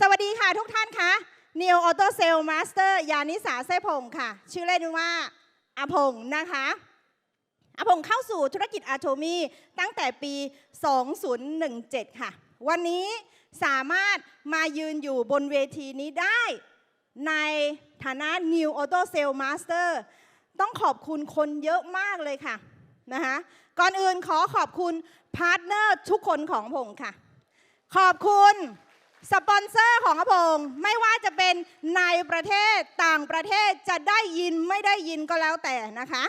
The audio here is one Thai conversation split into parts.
สวัสดีค่ะทุกท่านคะ Neo Auto Sale Master ยานิสาเซพงค่ะ ชื่อเล่นว่าอาพงนะคะอาพงเข้าสู่ธุรกิจอาโทมีตั้งแต่ปี 2017 ค่ะ วันนี้สามารถมายืนอยู่บนเวทีนี้ได้ในฐานะ New Auto Sale Master ต้องขอบคุณคนเยอะมากเลยค่ะนะคะก่อนอื่นขอขอบคุณพาร์ทเนอร์ทุกคนของพงศ์ค่ะ ขอบคุณ สปอนเซอร์ของอภงศ์ไม่ว่าจะเป็นในประเทศต่างประเทศจะได้ยินไม่ได้ยินก็แล้วแต่นะคะ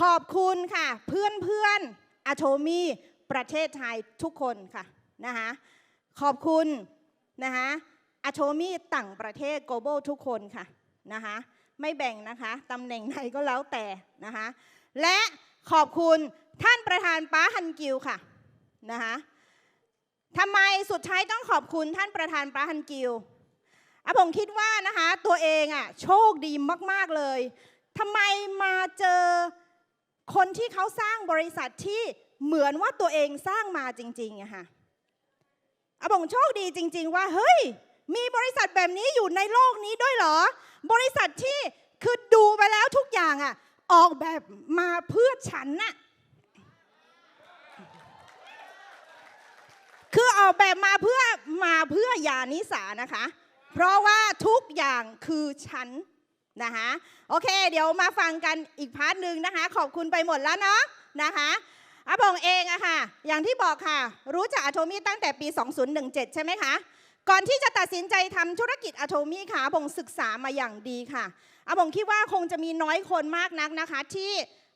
ขอบคุณค่ะ เพื่อนเพื่อนอาโทมีประเทศไทยทุกคนค่ะนะคะขอบคุณนะคะอาโทมีต่างประเทศ global ทุกคนค่ะนะคะไม่แบ่งนะคะตำแหน่งไหนก็แล้วแต่นะคะและขอบคุณท่านประธานป้าฮันกิวค่ะนะคะ ทำไมสุดท้ายต้องขอบคุณท่านประธานปราฮันกิวอะผมคิดว่านะคะตัวเองอะโชคดีมาก ๆ เลยทำไมมาเจอคนที่เขาสร้างบริษัทที่เหมือนว่าตัวเองสร้างมาจริงๆอะค่ะอะผมโชคดีจริง ๆ ว่าเฮ้ย มีบริษัทแบบนี้อยู่ในโลกนี้ด้วยเหรอ บริษัทที่คือดูไปแล้วทุกอย่างอะออกแบบมาเพื่อฉันน่ะ คื ออกแบบมาเพื่อมาเพื่อยานิสานะคะ เพราะว่าทุกอย่างคือฉันนะคะโอเค เดี๋ยวมาฟังกันอีกพาร์ทหนึ่งนะคะ ขอบคุณไปหมดแล้วเนาะนะคะอาบงเองอะค่ะ อย่างที่บอกค่ะ รู้จักอะโทมี่ตั้งแต่ปี 2017 ใช่ไหมคะ ก่อนที่จะตัดสินใจทำธุรกิจอะโทมี่ค่ะอาบงศึกษามาอย่างดีค่ะอาบงคิดว่าคงจะมีน้อยคนมากนักนะคะ ที่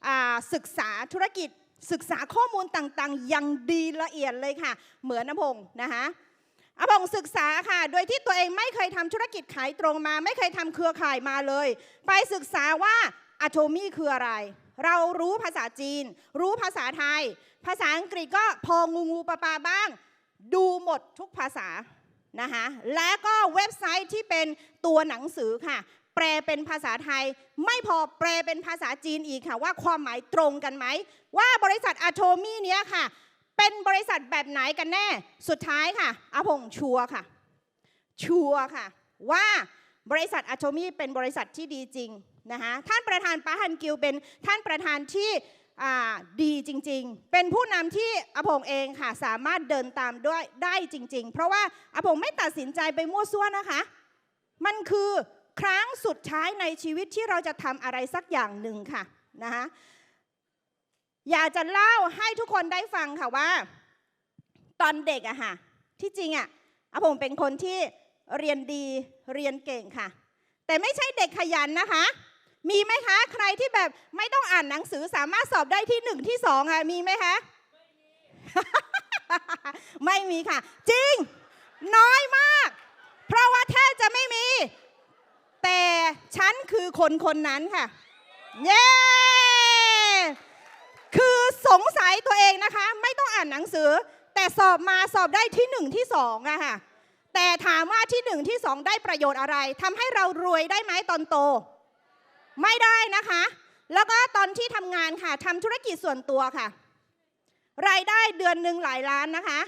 อ่าศึกษาธุรกิจ ศึกษาข้อมูลต่างๆ อย่างดีละเอียดเลยค่ะ เหมือนอภงนะคะอภงศึกษาค่ะ โดยที่ตัวเองไม่เคยทำธุรกิจขายตรงมา ไม่เคยทำเครือข่ายมาเลย ไปศึกษาว่าอะโทมี่คืออะไร เรารู้ภาษาจีน รู้ภาษาไทย ภาษาอังกฤษก็พองูงูปลาปลาบ้าง ดูหมดทุกภาษานะคะและก็เว็บไซต์ที่เป็นตัวหนังสือค่ะ แปลเป็นภาษาไทย ไม่พอแปลเป็นภาษาจีนอีกค่ะ ว่าความหมายตรงกันไหม ว่าบริษัทอะโทมี่เนี้ยค่ะ เป็นบริษัทแบบไหนกันแน่ สุดท้ายค่ะอาพงชัวค่ะ ชัวค่ะ ว่าบริษัทอะโทมี่เป็นบริษัทที่ดีจริงนะคะท่านประธานปาฮันกิวเป็นท่านประธานที่ดีจริงๆ เป็นผู้นำที่อาพงเองค่ะสามารถเดินตามด้วยได้จริง ๆ เพราะว่าอาพงไม่ตัดสินใจไปมั่วซั่วนะคะ มันคือ ครั้งสุดท้ายในชีวิตที่เราจะทำอะไรสักอย่างหนึ่งค่ะนะคะอยากจะเล่าให้ทุกคนได้ฟังค่ะว่า ตอนเด็กอะค่ะ ที่จริงอะอะผมเป็นคนที่เรียนดีเรียนเก่งค่ะ แต่ไม่ใช่เด็กขยันนะคะ มีไหมคะ ใครที่แบบไม่ต้องอ่านหนังสือสามารถสอบได้ที่หนึ่งที่สองอะมีไหมคะไม่มีค่ะ จริง น้อยมาก เพราะว่าแทบจะไม่มี แต่ฉันคือคนคนนั้นค่ะ เย้ คือสงสัยตัวเองนะคะ ไม่ต้องอ่านหนังสือ แต่สอบมาสอบได้ที่หนึ่งที่สองอะค่ะ แต่ถามว่าที่หนึ่งที่สองได้ประโยชน์อะไรทำให้เรารวยได้ไหมตอนโต ไม่ได้นะคะ แล้วก็ตอนที่ทำงานค่ะทำธุรกิจส่วนตัวค่ะ รายได้เดือนหนึ่งหลายล้านนะคะ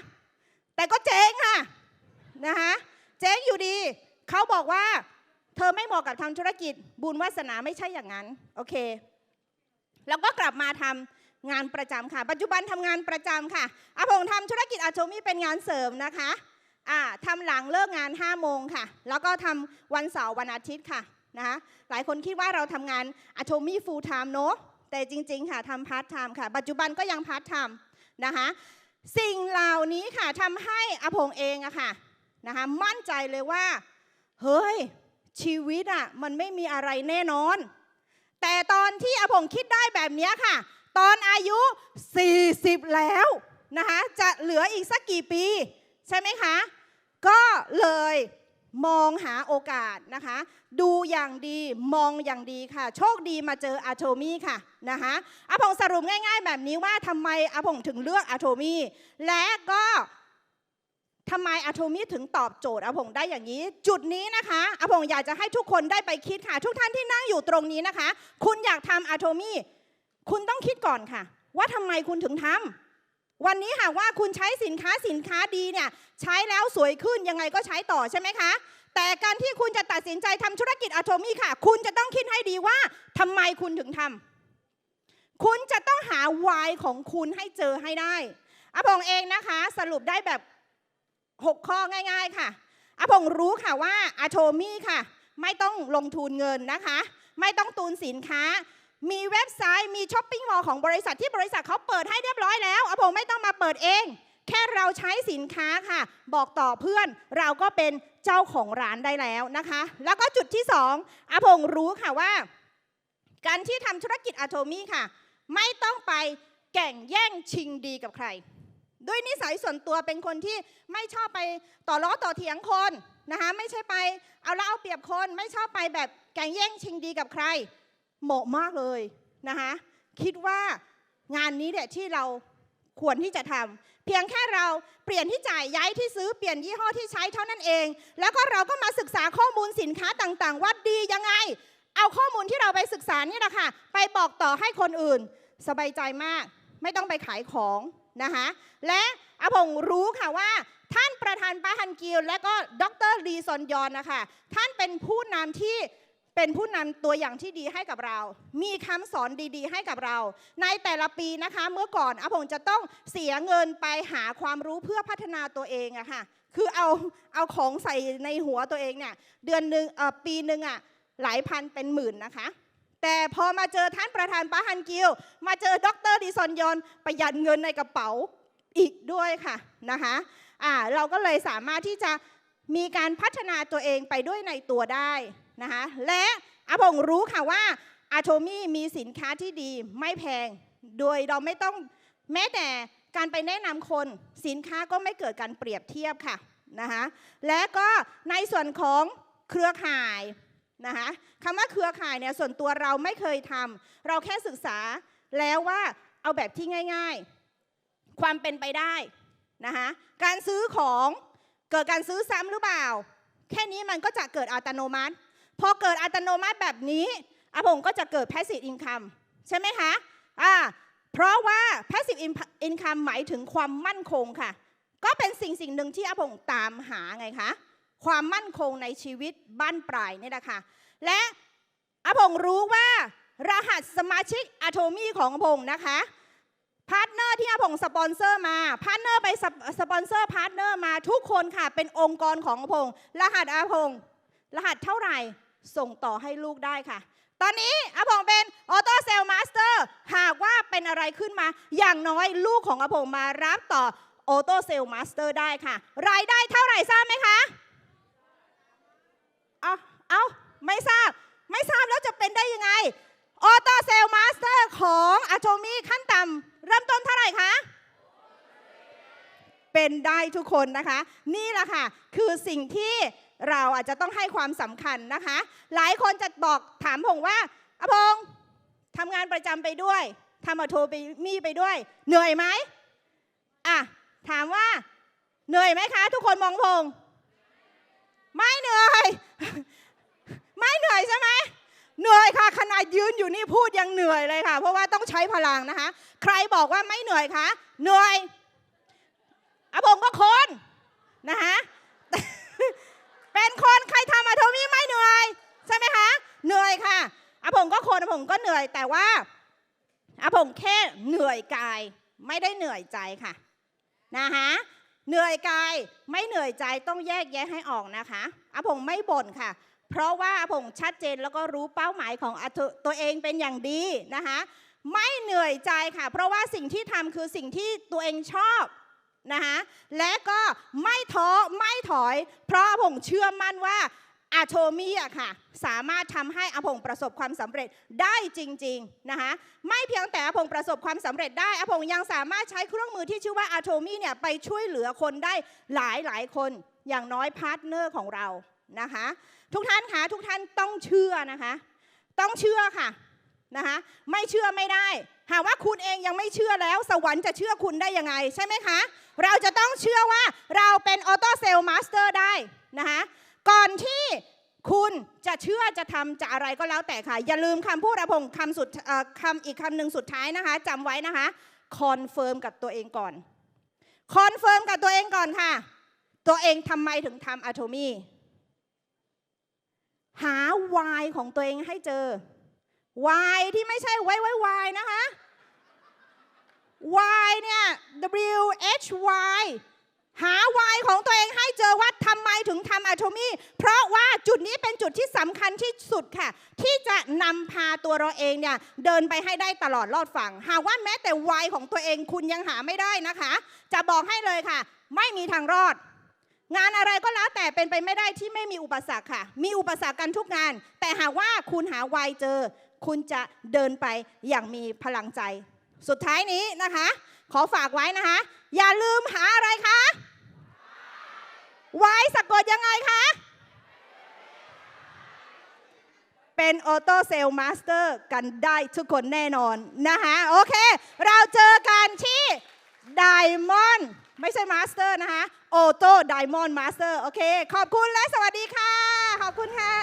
แต่ก็เจ๊งค่ะนะคะ เจ๊งอยู่ดี เขาบอกว่า เธอไม่เหมาะกับทำธุรกิจ บุญวาสนาไม่ใช่อย่างนั้น โอเค แล้วก็กลับมาทำงานประจำค่ะ ปัจจุบันทำงานประจำค่ะอาผมทำธุรกิจอาโชมี่เป็นงานเสริมนะคะอ่าทำหลังเลิกงาน5โมงค่ะ แล้วก็ทำวันเสาร์วันอาทิตย์ค่ะนะคะหลายคนคิดว่าเราทำงานอาโชมี่ฟูลไทม์เนาะแต่จริง ๆ ค่ะทำพาร์ทไทม์ค่ะ ปัจจุบันก็ยังพาร์ทไทม์นะคะสิ่งเหล่านี้ค่ะทำให้อาผงเองอะค่ะนะคะมั่นใจเลยว่า เฮ้ย ชีวิตอะมันไม่มีอะไรแน่นอน แต่ตอนที่อาผงคิดได้แบบนี้ค่ะ ตอนอายุ 40 แล้วนะคะจะเหลืออีกสักกี่ปี ใช่ไหมคะ ก็เลยมองหาโอกาสนะคะ ดูอย่างดีมองอย่างดีค่ะ โชคดีมาเจออาโทมี่ค่ะนะคะอาผงสรุปง่าย ๆ แบบนี้ว่าทำไมอาผงถึงเลือกอาโทมี่และก็ ทำไมอาโทมี่ถึงตอบโจทย์อาผงได้อย่างนี้ จุดนี้นะคะอาผงอยากจะให้ทุกคนได้ไปคิดค่ะ ทุกท่านที่นั่งอยู่ตรงนี้นะคะ คุณอยากทำอาโทมี่คุณต้องคิดก่อนค่ะ ว่าทำไมคุณถึงทวันนี้หากว่าคุณใช้สินค้าสินค้าดีเนี่ยใช้แล้วสวยขึ้นยังไงก็ใช้ต่อใช่ไหมคะ แต่การที่คุณจะตัดสินใจทำธุรกิจอะโทมี่ค่ะ คุณจะต้องคิดให้ดีว่าทำไมคุณถึงทำคุณจะต้องหาวายของคุณให้เจอให้ได้อาพงเองนะคะ สรุปได้แบบ 6 ข้อง่าย ๆ ค่ะอาพงรู้ค่ะว่าอะโทมี่ค่ะ ไม่ต้องลงทุนเงินนะคะ ไม่ต้องตูนสินค้า มีเว็บไซต์มีช้อปปิ้งมอลล์ของบริษัทที่บริษัทเขาเปิดให้เรียบร้อยแล้วอาพงไม่ต้องมาเปิดเอง แค่เราใช้สินค้าค่ะ บอกต่อเพื่อนเราก็เป็นเจ้าของร้านได้แล้วนะคะ แล้วก็จุดที่สองอาพงรู้ค่ะว่า การที่ทำธุรกิจอะโทมี่ค่ะ ไม่ต้องไปแก่งแย่งชิงดีกับใคร ด้วยนิสัยส่วนตัวเป็นคนที่ไม่ชอบไปต่อล้อต่อเถียงคนนะคะไม่ใช่ไปเอาละเอาเปรียบคนไม่ชอบไปแบบแก่งแย่งชิงดีกับใคร เหมาะมากเลยนะคะคิดว่างานนี้เนี่ยที่เราควรที่จะทำเพียงแค่เราเปลี่ยนที่จ่ายย้ายที่ซื้อเปลี่ยนยี่ห้อที่ใช้เท่านั้นเอง แล้วก็เราก็มาศึกษาข้อมูลสินค้าต่างๆ ว่าดียังไง เอาข้อมูลที่เราไปศึกษานี่แหละค่ะไปบอกต่อให้คนอื่น สบายใจมาก ไม่ต้องไปขายของ นะคะและอาผงรู้ค่ะว่าท่านประธานปาฮันกิลและก็ดรลีซอนยอนนะคะท่านเป็นผู้นำที่เป็นผู้นำตัวอย่างที่ดีให้กับเรา มีคำสอนดีๆ ให้กับเรา ในแต่ละปีนะคะ เมื่อก่อนอาผงจะต้องเสียเงินไปหาความรู้เพื่อพัฒนาตัวเองอะค่ะ คือเอาเอาของใส่ในหัวตัวเองเนี่ยเดือนหนึ่งปีหนึ่งอะหลายพันเป็นหมื่นนะคะ แต่พอมาเจอท่านประธานปาฮันกิลมาเจอดรดิซอนยอนประหยัดเงินในกระเป๋าอีกด้วยค่ะนะคะอ่าเราก็เลยสามารถที่จะมีการพัฒนาตัวเองไปด้วยในตัวได้นะคะและอาผงรู้ค่ะว่าอาโทมี่มีสินค้าที่ดีไม่แพง โดยเราไม่ต้องแม้แต่การไปแนะนำคน สินค้าก็ไม่เกิดการเปรียบเทียบค่ะนะคะและก็ในส่วนของเครือข่าย นะคะคำว่าเครือข่ายเนี่ยส่วนตัวเราไม่เคยทำเราแค่ศึกษาแล้วว่าเอาแบบที่ง่าย ๆ ความเป็นไปได้นะคะการซื้อของเกิดการซื้อซ้ำหรือเปล่า แค่นี้มันก็จะเกิดอัตโนมัติ พอเกิดอัตโนมัติแบบนี้อาผมก็จะเกิด passive income ใช่ไหมคะอ่าเพราะว่า passive income หมายถึงความมั่นคงค่ะ ก็เป็นสิ่งสิ่งหนึ่งที่อาผงตามหาไงคะ ความมั่นคงในชีวิตบ้านปลายนี่แหละค่ะและอาผงรู้ว่ารหัสสมาชิกอะโทมี่ของอาผงนะคะพาร์ทเนอร์ที่อาผงสปอนเซอร์มาพาร์ทเนอร์ไปสปสปอนเซอร์พาร์ทเนอร์มาทุกคนค่ะ เป็นองค์กรของอาผงรหัสอาผงรหัสเท่าไหร่ส่งต่อให้ลูกได้ค่ะ ตอนนี้อาผงเป็นออโต้เซลมาสเตอร์หากว่าเป็นอะไรขึ้นมา อย่างน้อยลูกของอาผงมารับต่อออโต้เซลมาสเตอร์ได้ค่ะ รายได้เท่าไหร่ทราบไหมคะ เอาเอาไม่ทราบ ไม่ทราบแล้วจะเป็นได้ยังไง ออโต้เซลมาสเตอร์ของอะโทมี่ขั้นต่ำเริ่มต้นเท่าไหร่คะ เป็นได้ทุกคนนะคะ นี่แหละค่ะ คือสิ่งที่เราอาจจะต้องให้ความสำคัญนะคะ หลายคนจะบอกถามผมว่าอพงทำงานประจำไปด้วยทำอะโทมี่ไปด้วย เหนื่อยไหมอะถามว่าเหนื่อยไหมคะ ทุกคนมองพงษ์ ไม่เหนื่อย ไม่เหนื่อยใช่ไหมเหนื่อยค่ะขนาดยืนอยู่นี่พูดยังเหนื่อยเลยค่ะ เพราะว่าต้องใช้พลังนะคะ ใครบอกว่าไม่เหนื่อยคะเหนื่อยอะผมก็คนนะคะเป็นคนใครทำอะโทมี่ไม่เหนื่อย ใช่ไหมคะเหนื่อยค่ะอะผมก็คนอะผมก็เหนื่อยแต่ว่าอะผมแค่เหนื่อยกาย ไม่ได้เหนื่อยใจค่ะนะคะ เหนื่อยกายไม่เหนื่อยใจต้องแยกแยะให้ออกนะคะอาผงไม่บ่นค่ะ เพราะว่าอาผงชัดเจนแล้วก็รู้เป้าหมายของตัวเองเป็นอย่างดีนะคะ ไม่เหนื่อยใจค่ะ เพราะว่าสิ่งที่ทำคือสิ่งที่ตัวเองชอบนะคะและก็ไม่ท้อไม่ถอย เพราะอาผงเชื่อมั่นว่า อาโทมีอะค่ะ สามารถทำให้อาผงประสบความสำเร็จได้จริงๆนะคะไม่เพียงแต่อาผงประสบความสำเร็จได้อาผงยังสามารถใช้เครื่องมือที่ชื่อว่าอาโทมีเนี่ยไปช่วยเหลือคนได้หลายหลายคนอย่างน้อยพาร์ทเนอร์ของเรานะคะทุกท่านคะทุกท่านต้องเชื่อนะคะ ต้องเชื่อค่ะนะคะไม่เชื่อไม่ได้ หากว่าคุณเองยังไม่เชื่อแล้ว สวรรค์จะเชื่อคุณได้ยังไง ใช่ไหมคะ เราจะต้องเชื่อว่าเราเป็นออโต้เซลล์มาสเตอร์ได้นะคะ ก่อนที่คุณจะเชื่อจะทำจะอะไรก็แล้วแต่ค่ะ อย่าลืมคำพูดอาผงคำสุดคำอีกคำหนึ่งสุดท้ายนะคะจำไว้นะคะคอนเฟิร์มกับตัวเองก่อนคอนเฟิร์มกับตัวเองก่อนค่ะ ตัวเองทำไมถึงทำอะโทมีหา why ของตัวเองให้เจอ why ที่ไม่ใช่ไว้ไว้ why นะคะ why เนี่ย W H Y หา why ของตัวเองให้เจอว่าทำไมถึงทำอะโทมีเพราะว่าจุดนี้เป็นจุดที่สำคัญที่สุดค่ะ ที่จะนำพาตัวเราเองเนี่ยเดินไปให้ได้ตลอดรอดฝั่ง หากว่าแม้แต่ why ของตัวเองคุณยังหาไม่ได้นะคะ จะบอกให้เลยค่ะ ไม่มีทางรอด งานอะไรก็แล้วแต่เป็นไปไม่ได้ที่ไม่มีอุปสรรคค่ะ มีอุปสรรคกันทุกงาน แต่หากว่าคุณหาวายเจอ คุณจะเดินไปอย่างมีพลังใจ สุดท้ายนี้นะคะ ขอฝากไว้นะคะ อย่าลืมหาอะไรคะไวายสะกดยังไงคะ เป็นออโต้เซลมาสเตอร์กันได้ทุกคนแน่นอนนะคะโอเค เราเจอกันที่ไดมอนด์ไม่ใช่มาสเตอร์นะคะออโต้ไดมอนด์มาสเตอร์โอเค ขอบคุณและสวัสดีค่ะ ขอบคุณค่ะ